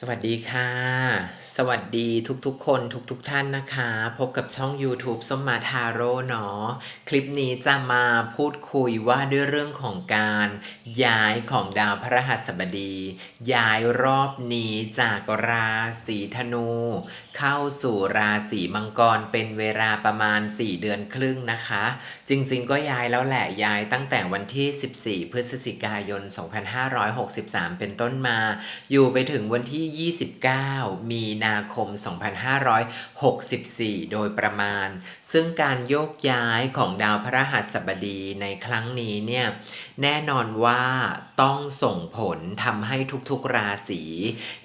สวัสดีค่ะ สวัสดีทุกๆ คนทุกๆท่านนะคะ พบกับช่อง YouTube ส้มมาทาโร่เนาะคลิปนี้จะมาพูดคุยว่าด้วยเรื่องของการย้ายของดาวพระหัสบดี ย้ายรอบนี้จากราศีธนู เข้าสู่ราศีมังกรเป็นเวลาประมาณ 4 เดือนครึ่งนะคะ จริงๆ ก็ย้ายแล้วแหละย้ายตั้งแต่วันที่ 14 พฤศจิกายน 2563 เป็นต้นมา อยู่ไปถึงวันที่่ 29 มีนาคม 2564 โดยประมาณ ซึ่งการโยกย้ายของดาวพระหัสบดีในครั้งนี้เนี่ยแน่นอนว่าต้องส่งผลทำให้ทุกๆราศี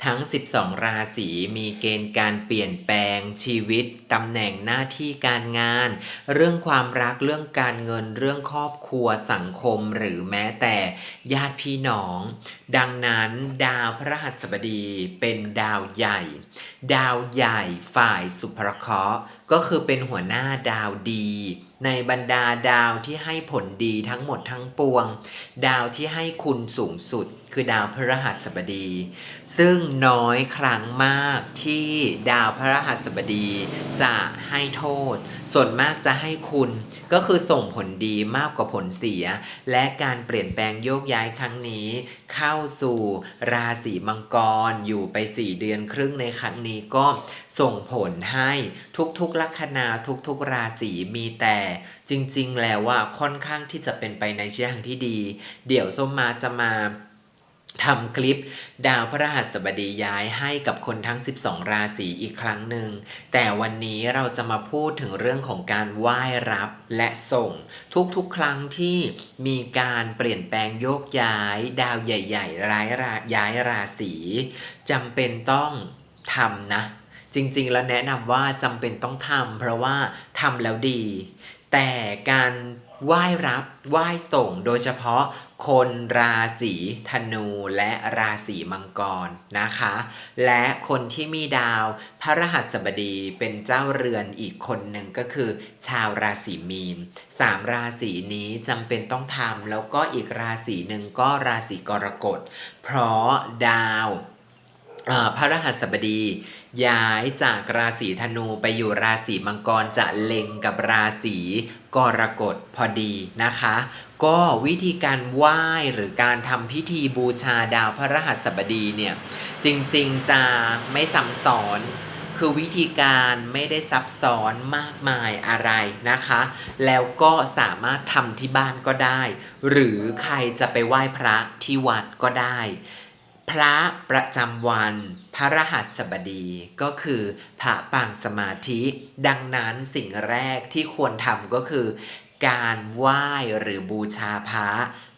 ทั้ง 12 ราศีมีเกณฑ์การเปลี่ยนแปลงชีวิตตำแหน่งหน้าที่การงาน เรื่องความรักเรื่องการเงินเรื่องครอบครัวสังคมหรือแม้แต่ญาติพี่น้อง ดังนั้นดาวพระหัสบดีเป็นดาวใหญ่ ดาวใหญ่ฝ่ายสุภเคราะห์ก็คือเป็นหัวหน้าดาวดี ในบรรดาดาวที่ให้ผลดีทั้งหมดทั้งปวง ดาวที่ให้คุณสูงสุด คือดาวพฤหัสบดี ซึ่งน้อยครั้งมากที่ดาวพฤหัสบดีจะให้โทษ ส่วนมากจะให้คุณก็คือส่งผลดีมากกว่าผลเสีย และการเปลี่ยนแปลงโยกย้ายครั้งนี้ เข้าสู่ราศีมังกรอยู่ไป 4 เดือนครึ่งในครั้งนี้ก็ส่งผลให้ทุกๆ ลัคนาทุกๆ ราศีมีแต่จริงๆ แล้วว่าค่อนข้างที่จะเป็นไปในทิศทางที่ดี เดี๋ยวส้มมาจะมาทำคลิปดาวพระหัสบดีย้ายให้กับคนทั้ง 12 ราศีอีกครั้งหนึ่ง แต่วันนี้เราจะมาพูดถึงเรื่องของการไหว้รับและส่ง ทุกๆ ครั้งที่มีการเปลี่ยนแปลงโยกย้าย ดาวใหญ่ ๆ ร้ายราย้ายราศีจำเป็นต้องทำนะ จริง ๆ แล้วแนะนำว่าจำเป็นต้องทำเพราะว่าทำแล้วดี แต่การไหว้รับไหว้ส่งโดยเฉพาะคนราศีธนูและราศีมังกรนะคะ และคนที่มีดาวพระรหัสบดีเป็นเจ้าเรือนอีกคนหนึ่งก็คือ ชาวราศีมีนสามราศีนี้จำเป็นต้องทำแล้วก็อีกราศีหนึ่งก็ราศีกรกฎ เพราะดาว พระรหัสบดี ย้ายจากราศีธนูไปอยู่ราศีมังกรจะเล็งกับราศีกรกฎพอดีนะคะ ก็วิธีการไหว้หรือการทำพิธีบูชาดาวพระรหัสบดีเนี่ยจริงๆจะไม่ซ้ำซ้อนคือวิธีการไม่ได้ซับซ้อนมากมายอะไรนะคะ แล้วก็สามารถทำที่บ้านก็ได้ หรือใครจะไปไหว้พระที่วัดก็ได้ พระประจำวันพระรหัสบดีก็คือพระปางสมาธิ ดังนั้นสิ่งแรกที่ควรทำก็คือ การไหว้หรือบูชาพระ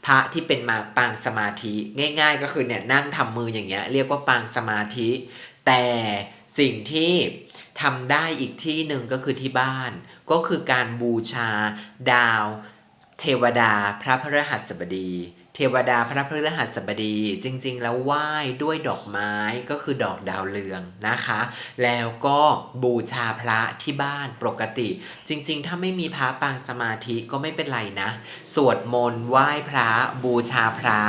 พระที่เป็นมาปางสมาธิง่าย ๆ ก็คือเนี่ยนั่งทำมืออย่างเงี้ยเรียกว่าปางสมาธิ แต่สิ่งที่ทำได้อีกที่หนึ่งก็คือที่บ้าน ก็คือการบูชาดาว เทวดาพระพฤหัสบดี เทวดาพระพฤหัสบดีจริง ๆ แล้วไหว้ด้วยดอกไม้ก็คือดอกดาวเรืองนะคะ แล้วก็บูชาพระที่บ้านปกติ จริง ๆ ถ้าไม่มีพระปางสมาธิก็ไม่เป็นไรนะ สวดมนต์ไหว้พระบูชาพระ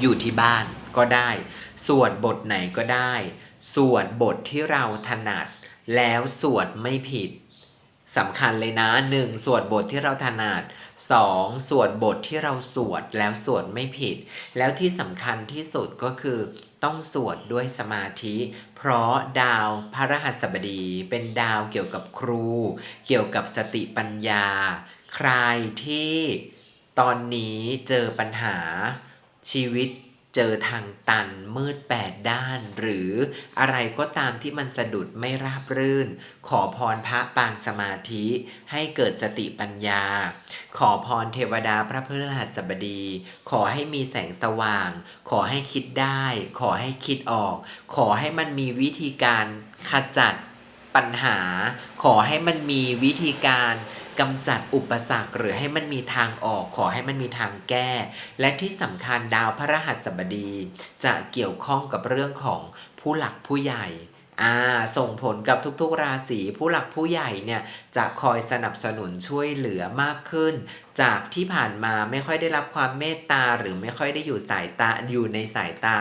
อยู่ที่บ้านก็ได้ สวดบทไหนก็ได้ สวดบทที่เราถนัด แล้วสวดไม่ผิด สำคัญเลยนะหนึ่งสวดบทที่เราถนัดสองสวดบทที่เราสวดแล้วสวดไม่ผิด แล้วที่สำคัญที่สุดก็คือต้องสวดด้วยสมาธิ เพราะดาวพระรหัสบดีเป็นดาวเกี่ยวกับครู เกี่ยวกับสติปัญญา ใครที่ตอนนี้เจอปัญหาชีวิต เจอทางตันมืดแปดด้าน หรืออะไรก็ตามที่มันสะดุดไม่ราบรื่น ขอพรพระปางสมาธิให้เกิดสติปัญญา ขอพรเทวดาพระพฤหัสบดี ขอให้มีแสงสว่าง ขอให้คิดได้ ขอให้คิดออก ขอให้มันมีวิธีการขจัด ปัญหา ขอให้มันมีวิธีการกำจัดอุปสรรค หรือให้มันมีทางออก ขอให้มันมีทางแก้ และที่สำคัญดาวพระรหัสบดี จะเกี่ยวข้องกับเรื่องของผู้หลักผู้ใหญ่ อ่าส่งผลกับทุกๆ ราศีผู้หลักผู้ใหญ่เนี่ยจะคอยสนับสนุนช่วยเหลือมากขึ้น จากที่ผ่านมาไม่ค่อยได้รับความเมตตาหรือไม่ค่อยได้อยู่สายตาอยู่ในสายตา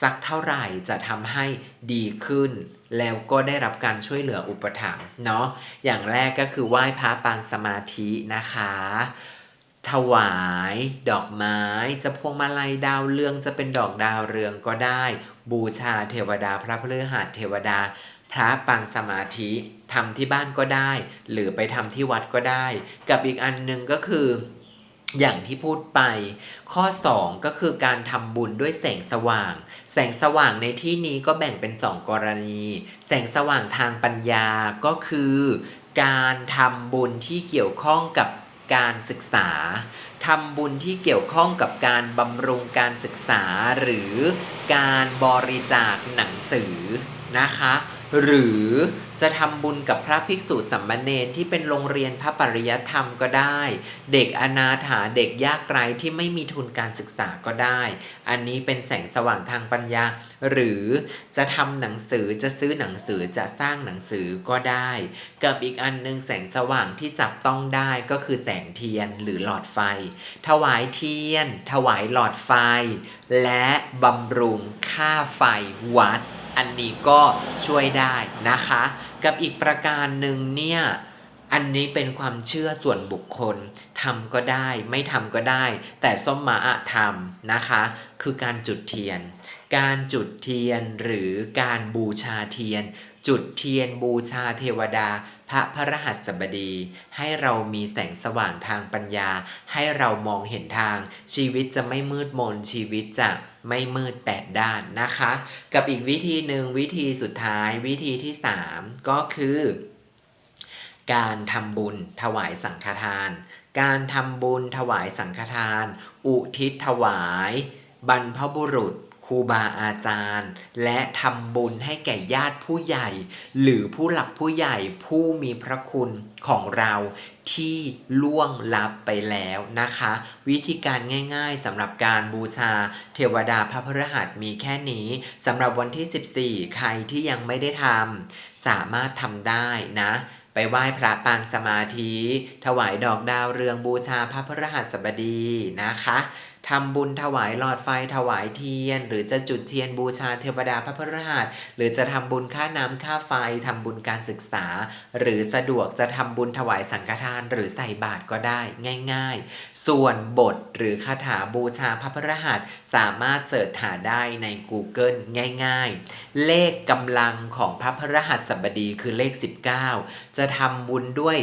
สักเท่าไหร่จะทำให้ดีขึ้น แล้วก็ได้รับการช่วยเหลืออุปถัมภ์เนาะอย่างแรกก็คือไหว้พระปางสมาธินะคะ ถวายดอกไม้จะพวงมาลัยดาวเรืองจะเป็นดอกดาวเรืองก็ได้ บูชาเทวดา พระพฤหัสเทวดา พระปางสมาธิทำที่บ้านก็ได้ หรือไปทำที่วัดก็ได้ กับอีกอันหนึ่งก็คืออย่างที่พูดไป ข้อ 2 ก็คือการทำบุญด้วยแสงสว่าง แสงสว่างในที่นี้ก็แบ่งเป็น 2 กรณี แสงสว่างทางปัญญาก็คือ การทำบุญที่เกี่ยวข้องกับ การศึกษาทำบุญที่เกี่ยวข้องกับการบำรุงการศึกษาหรือการบริจาคหนังสือนะคะ หรือจะทำบุญกับพระภิกษุสัมมาเนนที่เป็นโรงเรียนพระปริยธรรมก็ได้ เด็กอนาถาเด็กยากไร้ที่ไม่มีทุนการศึกษาก็ได้ อันนี้เป็นแสงสว่างทางปัญญา หรือจะทำหนังสือจะซื้อหนังสือจะสร้างหนังสือก็ได้ กับอีกอันหนึงแสงสว่างที่จับต้องได้ก็คือแสงเทียนหรือหลอดไฟ ถวายเทียน ถวายหลอดไฟ และบำรุงค่าไฟวัด อันนี้ก็ช่วยได้นะคะ กับอีกประการหนึ่งเนี่ยอันนี้เป็นความเชื่อส่วนบุคคลทำก็ได้ไม่ทำก็ได้ แต่ส้มมาอะทำนะคะ คือการจุดเทียน การจุดเทียนหรือการบูชาเทียน จุดเทียนบูชาเทวดา พระพระหัสบดี ให้เรามีแสงสว่างทางปัญญา ให้เรามองเห็นทาง ชีวิตจะไม่มืดมนชีวิตจะไม่มืดแปดด้านนะคะ กับอีกวิธีหนึ่งวิธีสุดท้ายวิธีที่ 3 ก็คือ การทำบุญถวายสังฆทาน การทำบุญถวายสังฆทาน อุทิศถวาย บรรพบุรุษ ครูบาอาจารย์ และทำบุญให้แก่ญาติผู้ใหญ่ หรือผู้หลักผู้ใหญ่ผู้มีพระคุณของเราที่ล่วงลับไปแล้วนะคะ วิธีการง่ายๆสำหรับการบูชาเทวดาพระพฤหัสมีแค่นี้สำหรับวันที่ 14 ใครที่ยังไม่ได้ทำสามารถทำได้นะไปไหว้พระปางสมาธิ ถวายดอกดาวเรืองบูชาพระพฤหัสบดีนะคะ ทำบุญถวายหลอดไฟถวายเทียน หรือจะจุดเทียนบูชาเทวดาพระพฤหัสหรือจะทำบุญค่าน้ำค่าไฟทำบุญการศึกษา หรือสะดวกจะทำบุญถวายสังฆทาน หรือใส่บาตรก็ได้ง่าย ๆ ส่วนบทหรือคาถาบูชาพระพฤหัสสามารถเสิร์ชหาได้ใน Google ง่าย ๆ เลขกำลังของพระพฤหัสบดีคือเลข 19 จะทำบุญด้วย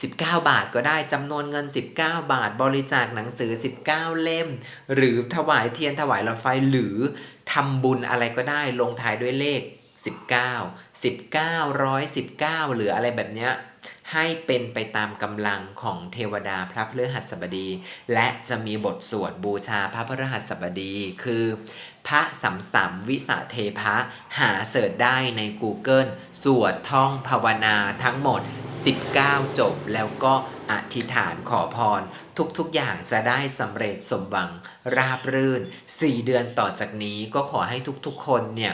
19 บาทก็ได้จำนวนเงิน 19 บาท บริจาคหนังสือ 19 เล่ม หรือถวายเทียนถวายหลอดไฟหรือทำบุญอะไรก็ได้ลงท้ายด้วยเลข 19 19 119 หรืออะไรแบบเนี้ยให้เป็นไปตามกำลังของเทวดาพระพฤหัสบดี และจะมีบทสวดบูชาพระพฤหัสบดี คือ พระสัมสัมวิสาเทพะ หาเสิร์ชได้ใน Google สวดท่องภาวนาทั้งหมด 19 จบ แล้วก็อธิษฐานขอพร ทุกๆอย่างจะได้สำเร็จสมหวังราบรื่น 4 เดือนต่อจากนี้ก็ขอให้ทุกๆคนเนี่ย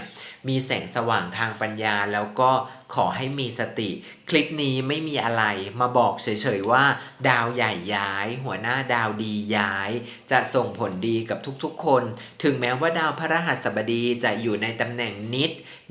มีแสงสว่างทางปัญญาแล้วก็ขอให้มีสติ คลิปนี้ไม่มีอะไรมาบอกเฉยๆว่า ดาวใหญ่ย้าย หัวหน้าดาวดีย้าย จะส่งผลดีกับทุกๆคน ถึงแม้ว่าดาวพระรหัสบดีจะอยู่ในตำแหน่งนิด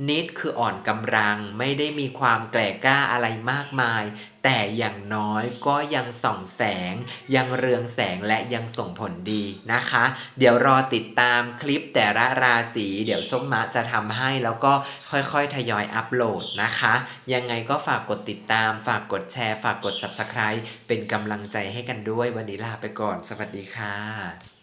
นิดคืออ่อนกำลังไม่ได้มีความแกล่กล้าอะไรมากมาย แต่อย่างน้อยก็ยังส่องแสง ยังเรืองแสงและยังส่งผลดีนะคะ เดี๋ยวรอติดตามคลิปแต่ละราศีเดี๋ยวส้มมะจะทำให้แล้วก็ค่อยๆ ทยอยอัปโหลดนะคะ ยังไงก็ฝากกดติดตาม ฝากกดแชร์ ฝากกด Subscribe เป็นกำลังใจให้กันด้วยวันนี้ลาไปก่อน สวัสดีค่ะ